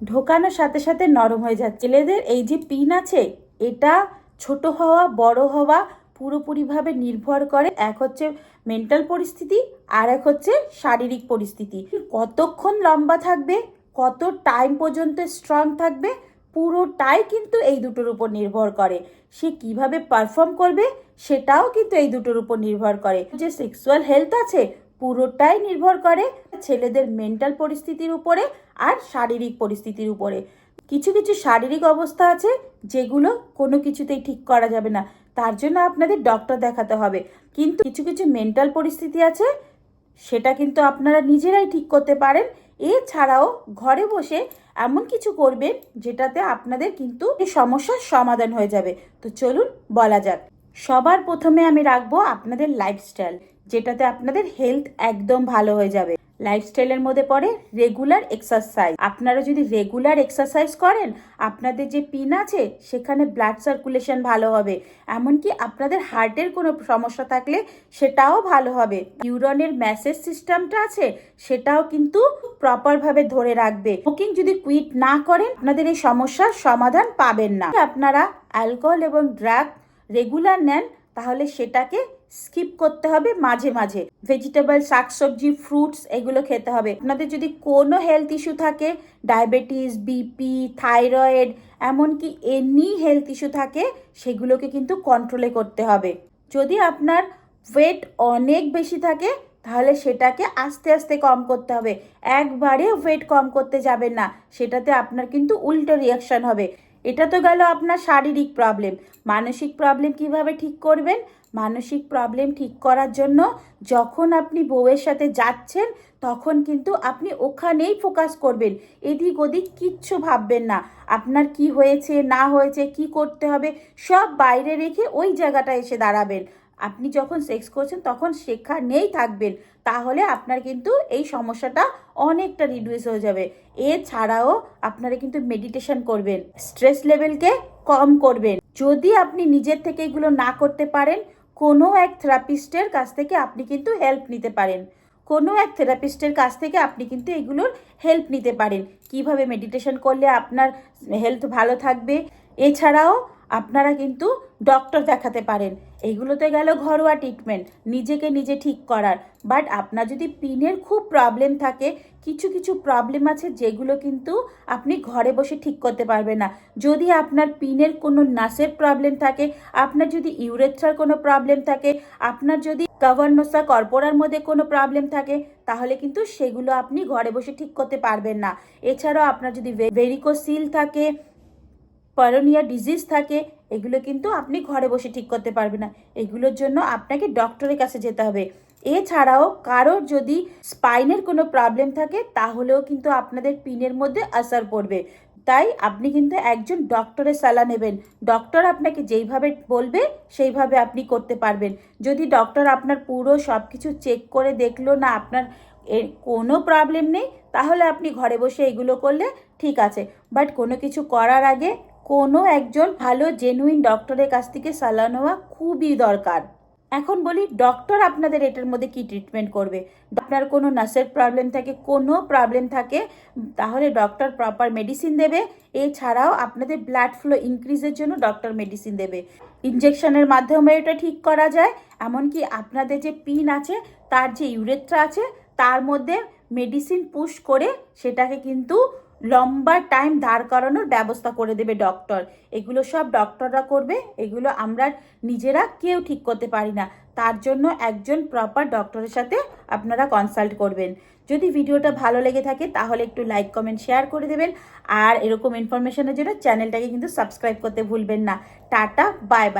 ঢোকানোর সাথে সাথে নরম হয়ে যাচ্ছে। ছেলেদের এই যে পিন আছে, এটা ছোট হওয়া, বড় হওয়া পুরোপুরিভাবে নির্ভর করে। এক হচ্ছে মেন্টাল পরিস্থিতি, আর এক হচ্ছে শারীরিক পরিস্থিতি। কতক্ষণ লম্বা থাকবে, কত টাইম পর্যন্ত স্ট্রং থাকবে, পুরোটাই কিন্তু এই দুটোর উপর নির্ভর করে। সে কীভাবে পারফর্ম করবে, সেটাও কিন্তু এই দুটোর উপর নির্ভর করে। যে সেক্সুয়াল হেলথ আছে পুরোটাই নির্ভর করে ছেলেদের মেন্টাল পরিস্থিতির উপরে আর শারীরিক পরিস্থিতির উপরে। কিছু কিছু শারীরিক অবস্থা আছে যেগুলো কোনো কিছুতেই ঠিক করা যাবে না। তার জন্য আপনাদের ডক্টর দেখাতে হবে। কিন্তু কিছু কিছু মেন্টাল পরিস্থিতি আছে সেটা কিন্তু আপনারা নিজেরাই ঠিক করতে পারেন। এছাড়াও ঘরে বসে এমন কিছু করবেন যেটাতে আপনাদের কিন্তু এই সমস্যার সমাধান হয়ে যাবে। তো চলুন বলা যাক। সবার প্রথমে আমি রাখব আপনাদের লাইফস্টাইল যেটাতে আপনাদের হেলথ একদম ভালো হয়ে যাবে। লাইফস্টাইলের মধ্যে পড়ে রেগুলার এক্সারসাইজ আপনারা যদি রেগুলার এক্সারসাইজ করেন, আপনাদের যে পিন আছে, সেখানে ব্লাড সার্কুলেশন ভালো হবে। এমনকি আপনাদের হার্টের কোনো সমস্যা থাকলে সেটাও ভালো হবে। ইউরনের ম্যাসেজ সিস্টেমটা আছে, সেটাও কিন্তু প্রপারভাবে ধরে রাখবে। স্মোকিং যদি কুইট না করেন, আপনাদের এই সমস্যার সমাধান পাবেন না। আপনারা অ্যালকোহল এবং ড্রাগ রেগুলার নেন, তাহলে সেটাকে স্কিপ করতে হবে মাঝে মাঝে। ভেজিটেবল শাকসবজি ফ্রুটস এগুলো খেতে হবে। আপনাদের যদি কোনো হেলথ ইস্যু থাকে ডায়াবেটিস বিপি থাইরয়েড এমনকি এনি হেলথ ইস্যু থাকে, সেগুলোকে কিন্তু কন্ট্রোলে করতে হবে। যদি আপনার ওয়েট অনেক বেশি থাকে, তাহলে সেটাকে আস্তে আস্তে কম করতে হবে। একবারে ওয়েট কম করতে যাবেন না, সেটাতে আপনার কিন্তু উল্টো রিয়াকশন হবে। এটা তো গেল আপনার শারীরিক প্রবলেম মানসিক প্রবলেম কীভাবে ঠিক করবেন? মানসিক প্রবলেম ঠিক করার জন্য যখন আপনি বউয়ের সাথে যাচ্ছেন, তখন কিন্তু আপনি ওখানেই ফোকাস করবেন। এদিক ওদিক কিচ্ছু ভাববেন না। আপনার কি হয়েছে, না হয়েছে, কি করতে হবে, সব বাইরে রেখে ওই জায়গাটা এসে দাঁড়াবেন। আপনি যখন সেক্স করছেন, তখন শেখা নেই থাকবেন। তাহলে আপনার কিন্তু এই সমস্যাটা অনেকটা রিডিউস হয়ে যাবে। এছাড়াও আপনারা কিন্তু মেডিটেশন করবেন। স্ট্রেস লেভেলকে কম করবেন। যদি আপনি নিজের থেকে এগুলো না করতে পারেন, কোনো এক থেরাপিস্টের কাছ থেকে আপনি কিন্তু হেল্প নিতে পারেন। কোনো এক থেরাপিস্টের কাছ থেকে আপনি কিন্তু এগুলোর হেল্প নিতে পারেন। কীভাবে মেডিটেশন করলে আপনার হেলথ ভালো থাকবে? এছাড়াও আপনারা কিন্তু ডক্টর দেখাতে পারেন। এইগুলোতে গেল ঘরোয়া ট্রিটমেন্ট নিজেকে নিজে ঠিক করার। বাট আপনার যদি পিনের খুব প্রবলেম থাকে, কিছু কিছু প্রবলেম আছে যেগুলো কিন্তু আপনি ঘরে বসে ঠিক করতে পারবেন না। যদি আপনার পিনের কোনো নাসের প্রবলেম থাকে, আপনার যদি ইউরেথ্রার কোনো প্রবলেম থাকে, আপনার যদি কাভারনোসা কর্পোরার মধ্যে কোনো প্রবলেম থাকে, তাহলে কিন্তু সেগুলো আপনি ঘরে বসে ঠিক করতে পারবেন না। এছাড়াও আপনার যদি ভেরিকোসিল থাকে করোনিয়া ডিজিজ থাকে, এগুলো কিন্তু আপনি ঘরে বসে ঠিক করতে পারবেন না। এগুলোর জন্য আপনাকে ডক্টরের কাছে যেতে হবে। এছাড়াও কারোর যদি স্পাইনের কোনো প্রবলেম থাকে, তাহলেও কিন্তু আপনাদের পিনের মধ্যে আসার পড়বে। তাই আপনি কিন্তু একজন ডক্টরের সালা নেবেন। ডক্টর আপনাকে যেইভাবে বলবে, সেইভাবে আপনি করতে পারবেন। যদি ডক্টর আপনার পুরো সব কিছু চেক করে দেখল না, আপনার এর কোনো প্রবলেম নেই, তাহলে আপনি ঘরে বসে এগুলো করলে ঠিক আছে। বাট কোনো কিছু করার আগে কোনো একজন ভালো জেনুইন ডক্টরের কাছ থেকে সালাহ নেওয়া খুবই দরকার। এখন বলি ডক্টর আপনাদের এটার মধ্যে কি ট্রিটমেন্ট করবে? আপনার কোনো নার্সের প্রবলেম থাকে, কোনো প্রবলেম থাকে, তাহলে ডক্টর প্রপার মেডিসিন দেবে। এছাড়াও আপনাদের ব্লাড ফ্লো ইনক্রিজের জন্য ডক্টর মেডিসিন দেবে। ইনজেকশনের মাধ্যমে এটা ঠিক করা যায়, এমনকি আপনাদের যে পিন আছে, তার যে ইউরেথ্রা আছে, তার মধ্যে মেডিসিন পুশ করে সেটাকে কিন্তু লম্বা টাইম দাঁড় করানোর ব্যবস্থা করে দেবে ডক্টর এগুলো সব ডক্টররা করবে, এগুলো আমরা নিজেরা কেউ ঠিক করতে পারি না। তার জন্য একজন প্রপার ডক্টরের সাথে আপনারা কনসাল্ট করবেন। যদি ভিডিওটা ভালো লেগে থাকে, তাহলে একটু লাইক কমেন্ট শেয়ার করে দেবেন। আর এরকম ইনফরমেশনের জন্য চ্যানেলটাকে কিন্তু সাবস্ক্রাইব করতে ভুলবেন না। Tata bye bye